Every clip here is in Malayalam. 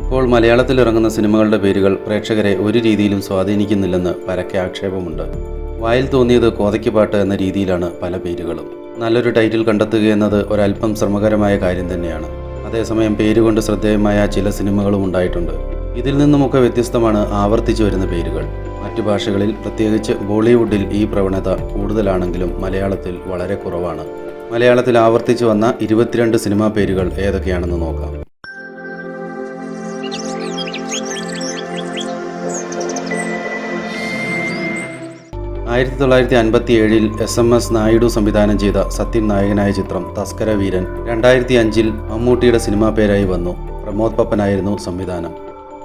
ഇപ്പോൾ മലയാളത്തിൽ ഇറങ്ങുന്ന സിനിമകളുടെ പേരുകൾ പ്രേക്ഷകരെ ഒരു രീതിയിലും സ്വാധീനിക്കുന്നില്ലെന്ന് പരക്കെ ആക്ഷേപമുണ്ട്. വായിൽ തോന്നിയത് കോതയ്ക്ക് പാട്ട് എന്ന രീതിയിലാണ് പല പേരുകളും. നല്ലൊരു ടൈറ്റിൽ കണ്ടെത്തുക എന്നത് ഒരല്പം ശ്രമകരമായ കാര്യം തന്നെയാണ്. അതേസമയം പേരുകൊണ്ട് ശ്രദ്ധേയമായ ചില സിനിമകളും ഉണ്ടായിട്ടുണ്ട്. ഇതിൽ നിന്നുമൊക്കെ വ്യത്യസ്തമാണ് ആവർത്തിച്ചു വരുന്ന പേരുകൾ. മറ്റു ഭാഷകളിൽ പ്രത്യേകിച്ച് ബോളിവുഡിൽ ഈ പ്രവണത കൂടുതലാണെങ്കിലും മലയാളത്തിൽ വളരെ കുറവാണ്. മലയാളത്തിൽ ആവർത്തിച്ചു വന്ന ഇരുപത്തിരണ്ട് സിനിമാ പേരുകൾ ഏതൊക്കെയാണെന്ന് നോക്കാം. ആയിരത്തി തൊള്ളായിരത്തി അൻപത്തി ഏഴിൽ എസ് എം എസ് നായിഡു സംവിധാനം ചെയ്ത സത്യൻ നായകനായ ചിത്രം തസ്കര വീരൻ രണ്ടായിരത്തി അഞ്ചിൽ മമ്മൂട്ടിയുടെ സിനിമാ പേരായി വന്നു. പ്രമോദ് പപ്പനായിരുന്നു സംവിധാനം.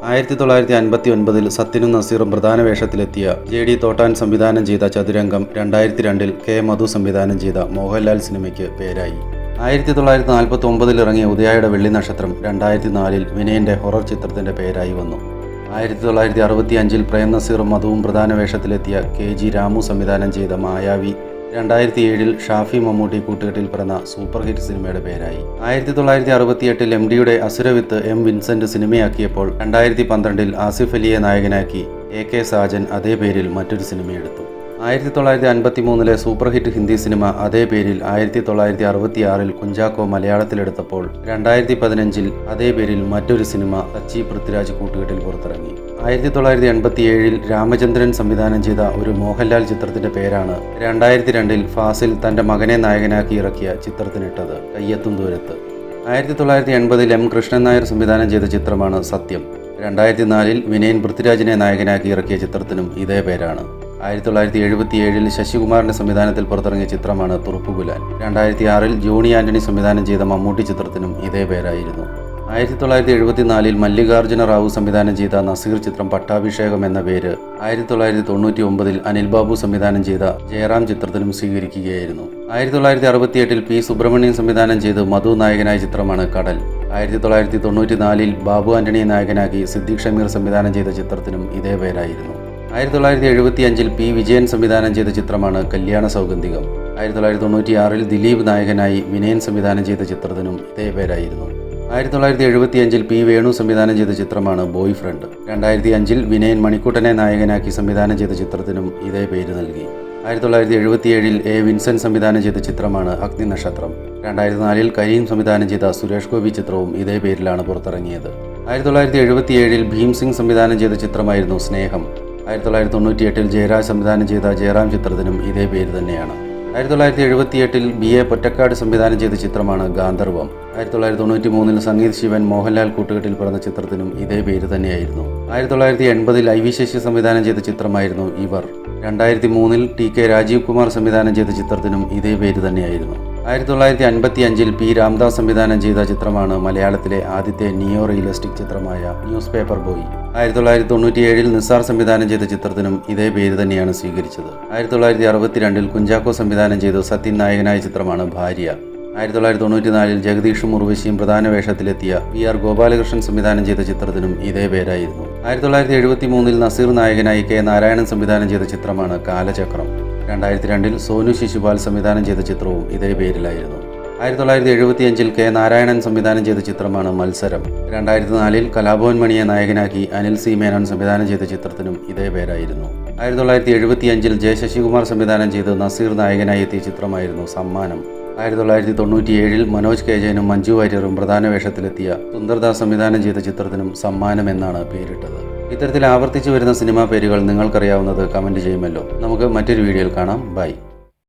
ആയിരത്തി തൊള്ളായിരത്തി അൻപത്തി ഒൻപതിൽ സത്യനും നസീറും പ്രധാന വേഷത്തിലെത്തിയ ജെ ഡി തോട്ടാൻ സംവിധാനം ചെയ്ത ചതുരംഗം രണ്ടായിരത്തി രണ്ടിൽ കെ മധു സംവിധാനം ചെയ്ത മോഹൻലാൽ സിനിമയ്ക്ക് പേരായി. ആയിരത്തി തൊള്ളായിരത്തി നാൽപ്പത്തി ഒമ്പതിൽ ഇറങ്ങിയ ഉദയായുടെ വെള്ളി നക്ഷത്രം രണ്ടായിരത്തി നാലിൽ വിനയന്റെ ഹൊറർ ചിത്രത്തിന്റെ പേരായി വന്നു. ആയിരത്തി തൊള്ളായിരത്തി അറുപത്തി അഞ്ചിൽ പ്രേം നസീറും മധുവും പ്രധാന വേഷത്തിലെത്തിയ കെ ജി രാമു സംവിധാനം ചെയ്ത മായാവി രണ്ടായിരത്തി ഏഴിൽ ഷാഫി മമ്മൂട്ടി കൂട്ടുകെട്ടിൽ പിറന്ന സൂപ്പർ ഹിറ്റ് സിനിമയുടെ പേരായി. ആയിരത്തി തൊള്ളായിരത്തി അറുപത്തിയെട്ടിൽ എം ഡിയുടെ അസുരവിത്ത് എം വിൻസെന്റ് സിനിമയാക്കിയപ്പോൾ രണ്ടായിരത്തി പന്ത്രണ്ടിൽ ആസിഫ് അലിയെ നായകനാക്കി എ കെ സാജൻ അതേ പേരിൽ മറ്റൊരു സിനിമയെടുത്തു. ആയിരത്തി തൊള്ളായിരത്തി അൻപത്തി മൂന്നിലെ സൂപ്പർ ഹിറ്റ് ഹിന്ദി സിനിമ അതേ പേരിൽ ആയിരത്തി തൊള്ളായിരത്തി അറുപത്തി ആറിൽ കുഞ്ചാക്കോ മലയാളത്തിലെടുത്തപ്പോൾ രണ്ടായിരത്തി പതിനഞ്ചിൽ അതേ പേരിൽ മറ്റൊരു സിനിമ സച്ചി പൃഥ്വിരാജ് കൂട്ടുകെട്ടിൽ പുറത്തിറങ്ങി. ആയിരത്തി തൊള്ളായിരത്തി എൺപത്തി ഏഴിൽ രാമചന്ദ്രൻ സംവിധാനം ചെയ്ത ഒരു മോഹൻലാൽ ചിത്രത്തിന്റെ പേരാണ് രണ്ടായിരത്തി രണ്ടിൽ ഫാസിൽ തന്റെ മകനെ നായകനാക്കി ഇറക്കിയ ചിത്രത്തിനിട്ടത് കയ്യത്തും ദൂരത്ത്. ആയിരത്തി തൊള്ളായിരത്തി എൺപതിൽ എം കൃഷ്ണൻ നായർ സംവിധാനം ചെയ്ത ചിത്രമാണ് സത്യം. രണ്ടായിരത്തി നാലിൽ വിനയൻ പൃഥ്വിരാജിനെ നായകനാക്കി ഇറക്കിയ ചിത്രത്തിനും ഇതേ പേരാണ്. ആയിരത്തി തൊള്ളായിരത്തി എഴുപത്തി ഏഴിൽ ശശികുമാറിന്റെ സംവിധാനത്തിൽ പുറത്തിറങ്ങിയ ചിത്രമാണ് തുറുപ്പുകുലാൻ. രണ്ടായിരത്തി ആറിൽ ജോണി ആന്റണി സംവിധാനം ചെയ്ത മമ്മൂട്ടി ചിത്രത്തിനും ഇതേ പേരായിരുന്നു. ആയിരത്തി തൊള്ളായിരത്തി എഴുപത്തിനാലിൽ മല്ലികാർജുന റാവു സംവിധാനം ചെയ്ത നസീർ ചിത്രം പട്ടാഭിഷേകം എന്ന പേര് ആയിരത്തി തൊള്ളായിരത്തി തൊണ്ണൂറ്റി ഒമ്പതിൽ അനിൽ ബാബു സംവിധാനം ചെയ്ത ജയറാം ചിത്രത്തിനും സ്വീകരിക്കുകയായിരുന്നു. ആയിരത്തി തൊള്ളായിരത്തി അറുപത്തിയെട്ടിൽ പി സുബ്രഹ്മണ്യൻ സംവിധാനം ചെയ്ത് മധു നായകനായ ചിത്രമാണ് കടൽ. ആയിരത്തി തൊള്ളായിരത്തി തൊണ്ണൂറ്റി നാലിൽ ബാബു ആന്റണിയെ നായകനാക്കി സിദ്ദിഖ് ഷമീർ സംവിധാനം ചെയ്ത ചിത്രത്തിനും ഇതേ പേരായിരുന്നു. ആയിരത്തി തൊള്ളായിരത്തി എഴുപത്തി അഞ്ചിൽ പി വിജയൻ സംവിധാനം ചെയ്ത ചിത്രമാണ് കല്യാണ സൗഗന്ധികം. ആയിരത്തി തൊള്ളായിരത്തി തൊണ്ണൂറ്റിയാറിൽ ദിലീപ് നായകനായി വിനയൻ സംവിധാനം ചെയ്ത ചിത്രത്തിനും ഇതേ പേരായിരുന്നു. ആയിരത്തി തൊള്ളായിരത്തി എഴുപത്തി അഞ്ചിൽ പി വേണു സംവിധാനം ചെയ്ത ചിത്രമാണ് ബോയ് ഫ്രണ്ട് രണ്ടായിരത്തി അഞ്ചിൽ വിനയൻ മണിക്കൂട്ടനെ നായകനാക്കി സംവിധാനം ചെയ്ത ചിത്രത്തിനും ഇതേ പേര് നൽകി. ആയിരത്തി തൊള്ളായിരത്തി എഴുപത്തിയേഴിൽ എ വിൻസെന്റ് സംവിധാനം ചെയ്ത ചിത്രമാണ് അഗ്നി നക്ഷത്രം. രണ്ടായിരത്തി നാലിൽ കരീം സംവിധാനം ചെയ്ത സുരേഷ് ഗോപി ചിത്രവും ഇതേ പേരിലാണ് പുറത്തിറങ്ങിയത്. ആയിരത്തി തൊള്ളായിരത്തി എഴുപത്തിയേഴിൽ ഭീം സിംഗ് സംവിധാനം ചെയ്ത ചിത്രമായിരുന്നു സ്നേഹം. ആയിരത്തി തൊള്ളായിരത്തി തൊണ്ണൂറ്റി എട്ടിൽ ജയരാജ് സംവിധാനം ചെയ്ത ജയറാം ചിത്രത്തിനും ഇതേ പേര് തന്നെയാണ്. ആയിരത്തി തൊള്ളായിരത്തി എഴുപത്തിയെട്ടിൽ ബി എ പൊറ്റക്കാട് സംവിധാനം ചെയ്ത ചിത്രമാണ് ഗാന്ധർവം. ആയിരത്തി തൊള്ളായിരത്തി തൊണ്ണൂറ്റി മൂന്നിൽ സംഗീത് ശിവൻ മോഹൻലാൽ കൂട്ടുകെട്ടിൽ പിറന്ന ചിത്രത്തിനും ഇതേ പേര് തന്നെയായിരുന്നു. ആയിരത്തി തൊള്ളായിരത്തി എൺപതിൽ ഐ വി ശശി സംവിധാനം ചെയ്ത ചിത്രമായിരുന്നു ഇവർ. രണ്ടായിരത്തി മൂന്നിൽ ടി കെ രാജീവ് കുമാർ സംവിധാനം ചെയ്ത ചിത്രത്തിനും ഇതേ പേര് തന്നെയായിരുന്നു. ആയിരത്തി തൊള്ളായിരത്തി അൻപത്തി അഞ്ചിൽ പി രാംദാസ് സംവിധാനം ചെയ്ത ചിത്രമാണ് മലയാളത്തിലെ ആദ്യത്തെ നിയോ റിയലിസ്റ്റിക് ചിത്രമായ ന്യൂസ് പേപ്പർ ബോയ്. ആയിരത്തി തൊള്ളായിരത്തി തൊണ്ണൂറ്റിയേഴിൽ നിസാർ സംവിധാനം ചെയ്ത ചിത്രത്തിനും ഇതേ പേര് തന്നെയാണ് സ്വീകരിച്ചത്. ആയിരത്തി തൊള്ളായിരത്തി അറുപത്തിരണ്ടിൽ കുഞ്ചാക്കോ സംവിധാനം ചെയ്ത സത്യൻ നായകനായ ചിത്രമാണ് ഭാര്യ. ആയിരത്തി തൊള്ളായിരത്തി തൊണ്ണൂറ്റിനാലിൽ ജഗദീഷും ഉർവശിയും പ്രധാന വേഷത്തിലെത്തിയ വി ആർ ഗോപാലകൃഷ്ണൻ സംവിധാനം ചെയ്ത ചിത്രത്തിനും ഇതേ പേരായിരുന്നു. ആയിരത്തി തൊള്ളായിരത്തി എഴുപത്തി മൂന്നിൽ നസീർ നായകനായി കെ നാരായണൻ സംവിധാനം ചെയ്ത ചിത്രമാണ് കാലചക്രം. രണ്ടായിരത്തി രണ്ടിൽ സോനു ശിശുപാൽ സംവിധാനം ചെയ്ത ചിത്രവും ഇതേ പേരിലായിരുന്നു. ആയിരത്തി തൊള്ളായിരത്തി എഴുപത്തിയഞ്ചിൽ കെ നാരായണൻ സംവിധാനം ചെയ്ത ചിത്രമാണ് മത്സരം. രണ്ടായിരത്തി നാലിൽ കലാഭവൻ മണിയെ നായകനാക്കി അനിൽ സി മേനോൻ സംവിധാനം ചെയ്ത ചിത്രത്തിനും ഇതേ പേരായിരുന്നു. ആയിരത്തി തൊള്ളായിരത്തി എഴുപത്തിയഞ്ചിൽ ജെ ശശികുമാർ സംവിധാനം ചെയ്ത് നസീർ നായകനായി എത്തിയ ചിത്രമായിരുന്നു സമ്മാനം. ആയിരത്തി തൊള്ളായിരത്തി തൊണ്ണൂറ്റിയേഴിൽ മനോജ് കെ ജയനും മഞ്ജു വാര്യറും പ്രധാന വേഷത്തിലെത്തിയ സുന്ദർദാസ് സംവിധാനം ചെയ്ത ചിത്രത്തിനും സമ്മാനം എന്നാണ് പേരിട്ടത്. ഇത്തരത്തിൽ ആവർത്തിച്ചു വരുന്ന സിനിമാ പേരുകൾ നിങ്ങൾക്കറിയാവുന്നത് കമന്റ് ചെയ്യുമല്ലോ. നമുക്ക് മറ്റൊരു വീഡിയോയിൽ കാണാം. ബൈ.